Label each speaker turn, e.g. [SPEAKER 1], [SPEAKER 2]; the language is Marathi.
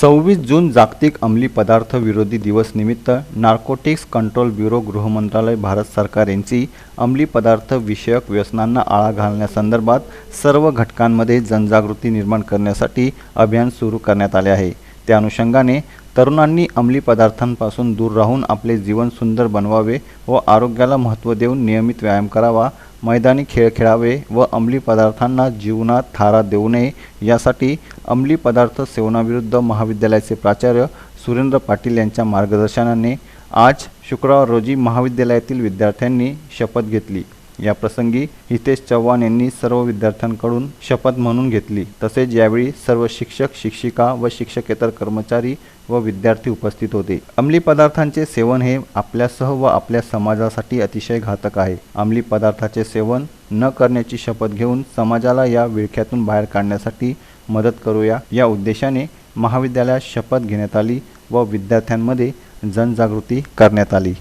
[SPEAKER 1] सव्वीस जून जागतिक अंमली पदार्थ विरोधी दिवस निमित्त नार्कोटिक्स कंट्रोल ब्युरो गृहमंत्रालय भारत सरकार यांची अंमली पदार्थ विषयक व्यसनांना आळा घालण्यासंदर्भात सर्व घटकांमध्ये जनजागृती निर्माण करण्यासाठी अभियान सुरू करण्यात आले आहे. त्या अनुषंगाने तरुणांनी अंमली पदार्थांपासून दूर राहून आपले जीवन सुंदर बनवावे व आरोग्याला महत्त्व देऊन नियमित व्यायाम करावा मैदानी खेळ खेळावे व अंमली पदार्थांना जीवनात थारा देऊ नये यासाठी अंमली पदार्थ सेवनाविरुद्ध महाविद्यालयाचे प्राचार्य सुरेंद्र पाटील यांच्या मार्गदर्शनाने आज शुक्रवार रोजी महाविद्यालयातील विद्यार्थ्यांनी शपथ घेतली. या प्रसंगी हितेश चव्हाण यांनी सर्व विद्यार्थ्यांकडून शपथ म्हणून घेतली. तसेच यावेळी सर्व शिक्षक शिक्षिका व शिक्षकेतर कर्मचारी व विद्यार्थी उपस्थित होते. अंमली पदार्थांचे सेवन हे आपल्यासह व आपल्या समाजासाठी अतिशय घातक आहे. अंमली पदार्थाचे सेवन न करण्याची शपथ घेऊन समाजाला या विळख्यातून बाहेर काढण्यासाठी मदत करूया. या उद्देशाने महाविद्यालयात शपथ घेण्यात आली व विद्यार्थ्यांमध्ये जनजागृती करण्यात आली.